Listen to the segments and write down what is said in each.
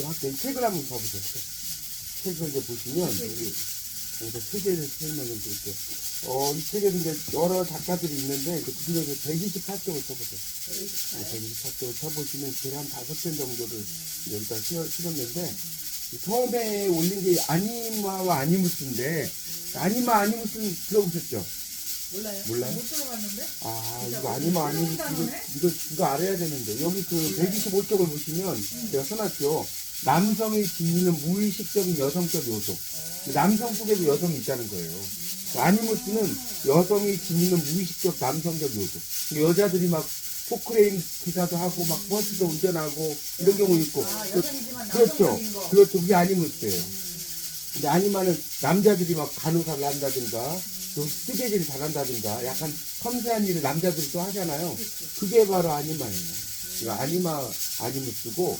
좀 할게요. 책을 한번 봐보세요. 책. 책을 이제 보시면 여기 여기서 책을 설명을 드릴게요. 어, 이 책에도 이제 여러 작가들이 있는데 그 중에서 128쪽을 쳐보세요. 128쪽을 쳐보시면 제가 한 다섯 편 정도를 여기다 실어, 실었는데 처음에 올린 게 아니마와 아니무스인데 아니마 아니무스는 들어보셨죠? 몰라요? 몰라요? 못 들어봤는데? 아, 이거 아니면 아니, 이거? 이거, 이거 알아야 되는데. 여기 그 125쪽을 보시면 제가 써놨죠. 남성이 지니는 무의식적인 여성적 요소. 남성 속에도 여성이 있다는 거예요. 아니무스는 여성이 지니는 무의식적 남성적 요소. 여자들이 막 포크레인 기사도 하고 막 버스도 운전하고 이런 경우 있고. 아, 그- 그렇죠. 그렇죠. 그게 아니무스예요. 근데 아니면은 남자들이 막 간호사를 한다든가 또 뜨개질 잘한다든가 약간 섬세한 일을 남자들이 또 하잖아요. 그게 바로 아니마예요. 이거 아니마 아니무스고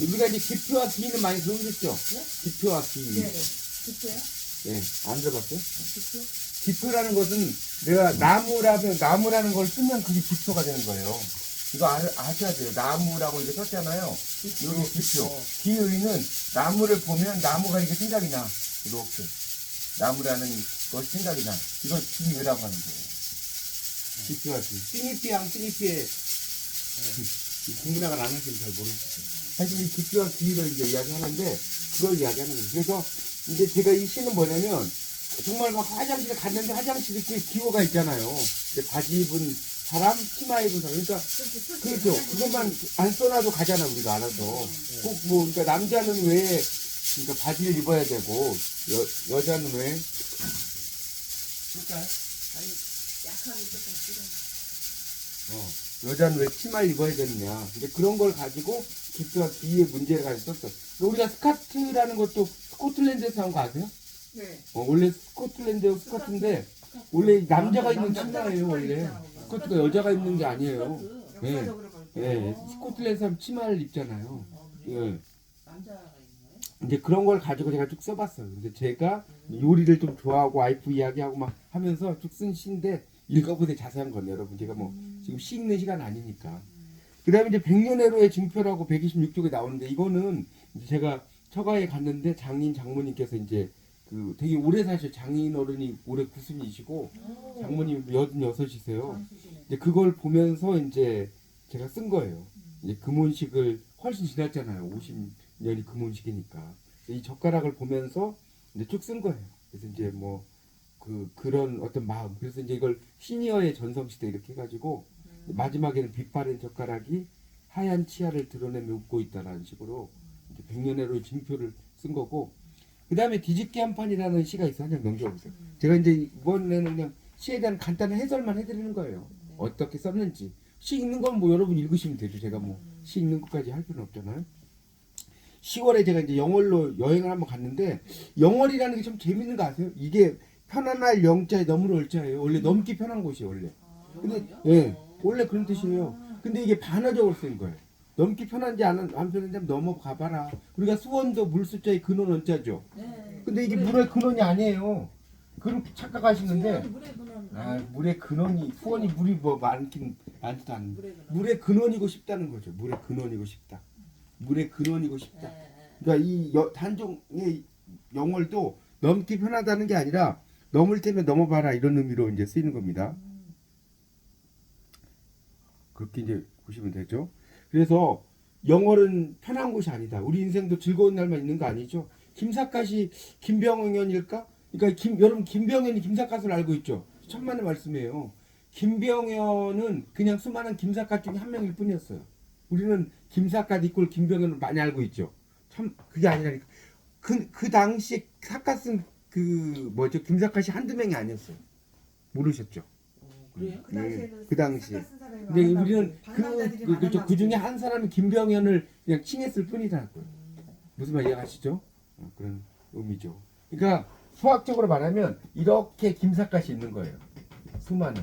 우리가 이제 기표와 기는 많이 들어보셨죠? 네? 기표와 기. 네, 네. 기초요? 예, 안 들어봤어요? 기초? 기표라는 것은 내가 나무라면 나무라는 걸 쓰면 그게 기표가 되는 거예요. 이거 아, 아셔야 돼요. 나무라고 이렇게 썼잖아요. 여기 기표. 기의는 나무를 보면 나무가 이렇게 생각이 나. 이렇게. 나무라는 것이 생각이 나. 이걸 기의라고 하는 거예요. 기표가 기. 띠니피양 띠니피에 공부나가 안 하시면 잘 모르시죠. 사실 이 기표와 기의를 이제 이야기하는데 그걸 이야기하는 거예요. 그래서 이제 제가 이 시는 뭐냐면 정말 막 화장실에 갔는데 화장실에 그 기호가 있잖아요. 이제 바지 입은 사람, 치마 입은 사람. 그러니까 그렇죠. 때 그것만 안 써놔도 가잖아 우리가 알아서. 꼭뭐 그러니까 남자는 왜 그러니까 바지를 입어야 되고 여 여자는 왜? 그럴까요? 아니, 약하게 조금 줄여. 어. 여자는 왜 치마를 입어야 되느냐. 근데 그런 걸 가지고 기표와 기의 문제를 가지고 썼어. 우리가 스카트라는 것도 스코틀랜드에서 한 거 아세요? 네. 어, 원래 스코틀랜드 스커트인데 원래 남자가 입는 치마예요 치마 원래. 스커트가 여자가 입는 게 아니에요. 예. 때. 예 스코틀랜드 사람 치마를 입잖아요? 예 남자가 있네. 이제 그런 걸 가지고 제가 쭉 써봤어요 근데 제가 요리를 좀 좋아하고 와이프 이야기하고 막 하면서 쭉 쓴 시인데 읽어보세요 자세한 건 여러분 제가 뭐 지금 시 읽는 시간 아니니까 그 다음에 이제 백년해로의 증표라고 126쪽에 나오는데 이거는 이제 제가 처가에 갔는데 장인 장모님께서 이제 그 되게 오래 사셔 장인 어른이 올해 90이시고 장모님 86이세요. 장수시네. 이제 그걸 보면서 이제 제가 쓴 거예요. 이제 금혼식을 훨씬 지났잖아요. 50년이 금혼식이니까. 이 젓가락을 보면서 이제 쭉 쓴 거예요. 그래서 이제 뭐 그 그런 어떤 마음. 그래서 이제 이걸 시니어의 전성시대 이렇게 해가지고 마지막에는 빛바랜 젓가락이 하얀 치아를 드러내며 웃고 있다라는 식으로 이제 백년해로의 징표를 쓴 거고 그 다음에 뒤집기 한 판이라는 시가 있어요. 한장 넘겨보세요. 제가 이제 이번에는 그냥 시에 대한 간단한 해설만 해드리는 거예요. 어떻게 썼는지. 시 읽는 건 뭐 여러분 읽으시면 되죠. 제가 뭐시 읽는 것까지 할 필요는 없잖아요. 10월에 제가 이제 영월로 여행을 한번 갔는데 영월이라는 게 좀 재밌는 거 아세요? 이게 편안할 영자에 넘을 월자예요. 원래 넘기 편한 곳이에요, 원래. 근데 예, 원래 그런 뜻이에요. 근데 이게 반어적으로 쓴 거예요. 넘기 편한지 안, 안 편한지 한번 넘어가 봐라. 우리가 수원도 물 숫자에 근원 원자죠. 네. 근데 이게 물의 근원이 아니에요. 그렇게 착각하시는데 아, 물의 근원이 수원이 물이 뭐 많긴 많지도 않은 물에 그는. 물의 근원이고 싶다는 거죠. 물의 근원이고 싶다. 물의 근원이고 싶다. 네, 네. 그러니까 이 여- 단종의 영월도 넘기 편하다는 게 아니라 넘을 때면 넘어봐라 이런 의미로 이제 쓰이는 겁니다. 그렇게 이제 보시면 되죠. 그래서 영월은 편한 곳이 아니다. 우리 인생도 즐거운 날만 있는 거 아니죠. 김삿갓이 김병현일까? 그러니까 김, 여러분 김병현이 김삿갓을 알고 있죠. 천만의 말씀이에요. 김병현은 그냥 수많은 김삿갓 중에 한 명일 뿐이었어요. 우리는 김삿갓 이꼴 김병현을 많이 알고 있죠. 참 그게 아니라니까. 그, 그 당시 삿갓은 그 뭐죠 김삿갓이 한두 명이 아니었어요. 모르셨죠? 그래요? 그 당시에는 네, 그 당시. 삭가 쓴 사람이 근데 많았나 우리는 보지. 그, 그. 많았나 그 중에. 한 사람이 김병현을 그냥 칭했을 뿐이라고요. 무슨 말 이해가시죠? 어, 그런 의미죠. 그러니까 수학적으로 말하면 이렇게 김삿갓이 있는 거예요. 수많은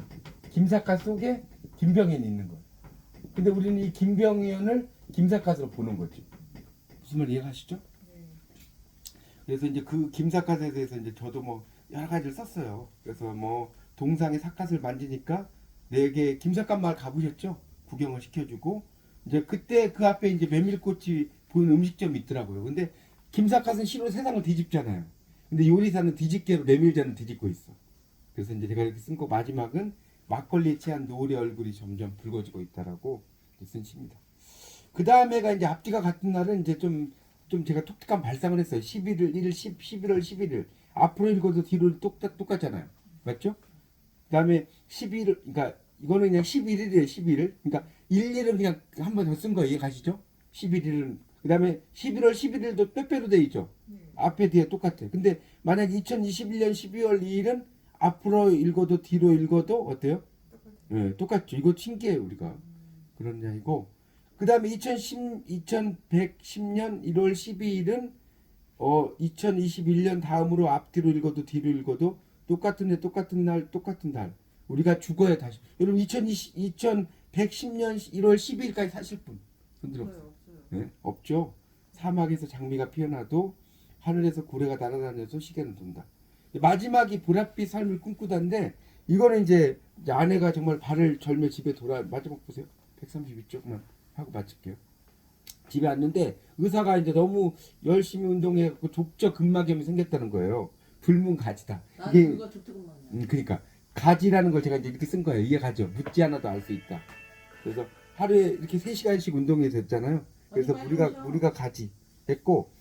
김삿갓 속에 김병현이 있는 거예요. 근데 우리는 이 김병현을 김삿갓으로 보는 거죠. 무슨 말 이해가시죠? 네. 그래서 이제 그 김삿갓에 대해서 이제 저도 뭐 여러 가지를 썼어요. 그래서 뭐 동상의 삿갓을 만지니까 내게 김삿갓 마을 가보셨죠? 구경을 시켜주고 이제 그때 그 앞에 이제 메밀꽃이 보이는 음식점이 있더라고요. 근데 김사갓은 시로 세상을 뒤집잖아요. 근데 요리사는 뒤집개로 레밀자는 뒤집고 있어. 그래서 이제 제가 이렇게 쓴 거 마지막은 막걸리에 취한 노을의 얼굴이 점점 붉어지고 있다라고 쓴 시입니다. 그 다음에가 이제 앞뒤가 같은 날은 이제 좀, 좀 제가 독특한 발상을 했어요. 11일, 1일, 10, 11월 11일. 앞으로 읽어도 뒤로 똑같, 똑같잖아요. 맞죠? 그 다음에 11일, 그러니까 이거는 그냥 11일이에요, 11일. 그러니까 11은 그냥 한 번 더 쓴거 이해가시죠? 11일은. 그 다음에 11월 11일도 빼빼로 돼 있죠? 앞에 뒤에 똑같아. 근데 만약 2021년 12월 2일은 앞으로 읽어도 뒤로 읽어도 어때요? 예, 똑같죠. 이거 신기해요, 우리가. 그런 이야기고. 그 다음에 2010, 2110년 1월 12일은 어, 2021년 다음으로 앞뒤로 읽어도 뒤로 읽어도 똑같은 해, 똑같은 날, 똑같은 달. 우리가 죽어야 다시. 여러분 2020, 2110년 1월 12일까지 사실 분. 손들어. 없어요, 없어요. 네? 없죠. 사막에서 장미가 피어나도 하늘에서 고래가 날아다녀서 시계는 돈다. 마지막이 보랏빛 삶을 꿈꾸다인데 이거는 이제 이제 아내가 정말 발을 절며 집에 돌아 마지막 보세요. 132쪽만 하고 마칠게요. 집에 왔는데 의사가 이제 너무 열심히 운동해갖고 족저 근막염이 생겼다는 거예요. 불문 가지다. 나 이게 그거 좋더구만. 음, 그러니까 가지라는 걸 제가 이제 이렇게 쓴 거예요. 이해가죠? 묻지 않아도 알 수 있다. 그래서 하루에 이렇게 3시간씩 운동이 됐잖아요. 그래서 빨리 우리가 오셔. 우리가 가지 됐고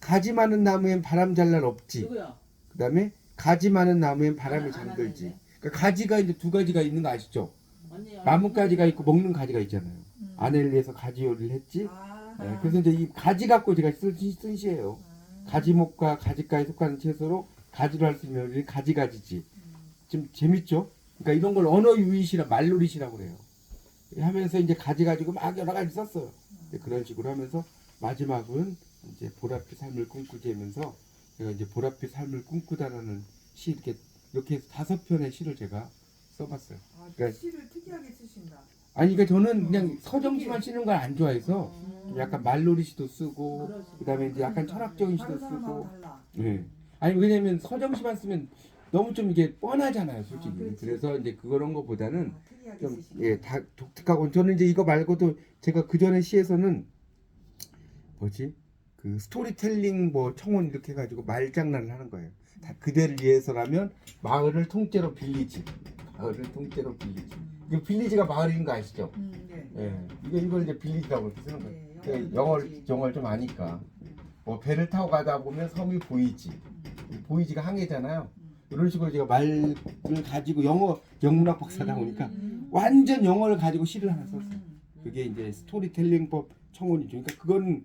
가지 많은 나무엔 바람 잘 날 없지. 누구야? 그다음에 가지 많은 나무엔 바람이 안- 안 잠들지. 하는데. 그러니까 가지가 이제 두 가지가 있는 거 아시죠? 언니 나무 가지가 있고 먹는 가지가 있잖아요. 음. 아내를 위해서 가지 요리를 했지. 아, 네, 그래서 이제 이 가지 갖고 제가 쓴, 시- 쓴 시예요. 가지목과 가지가에 속하는 채소로 가지로 할 수 있는 요리는 가지가지지. 좀 재밌죠? 그러니까 이런 걸 언어 유희시라 말놀이시라고 그래요. 하면서 이제 가지 가지고 막 여러 가지 썼어요. 이제 그런 식으로 하면서 마지막은 이제 보랏빛 삶을 꿈꾸지 하면서 제가 이제 보랏빛 삶을 꿈꾸다라는 시 이렇게 이렇게 해서 다섯 편의 시를 제가 써봤어요. 아, 그러니까- 시를 특이하게 쓰신다. 아니 그러니까 저는 그냥 서정시만 쓰는 걸 안 좋아해서 음. 좀 약간 말놀이 시도 쓰고. 그다음에 이제 약간 철학적인 시도 쓰고. 예. 아니 왜냐면 서정시만 쓰면 너무 좀 이게 뻔하잖아요, 솔직히. 아. 그래서 이제 그런 거보다는 아, 특이하게 좀 쓰신다. 예, 다 독특하고 저는 이제 이거 말고도 제가 그 전에 시에서는 뭐지? 그 스토리텔링 뭐 청원 이렇게 해 가지고 말장난을 하는 거예요. 다 그대를 위해서라면 마을을 통째로 빌리지. 마을을 통째로 빌리지. 이거 빌리지가 마을인 거 아시죠? 음, 네. 예. 이거 이걸 이제 빌리지라고 이렇게 쓰는 거예요. 네, 그 영어를 영어를 배우지. 영어를 좀 아니까 뭐 배를 타고 가다 보면 섬이 보이지 이 보이지가 항해잖아요 이런 식으로 제가 말을 가지고 영어 영문학 박사다 보니까 음. 완전 영어를 가지고 시를 하나 썼어요 음. 그게 이제 스토리텔링법 청원이죠 그러니까 그건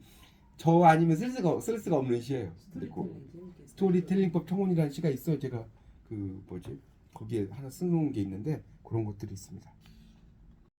저 아니면 쓸 수가 쓸 수가 없는 시예요 그 재밌겠어. 스토리텔링법 청원이라는 시가 있어요 제가 그 뭐지 거기에 하나 써놓은 게 있는데 그런 것들이 있습니다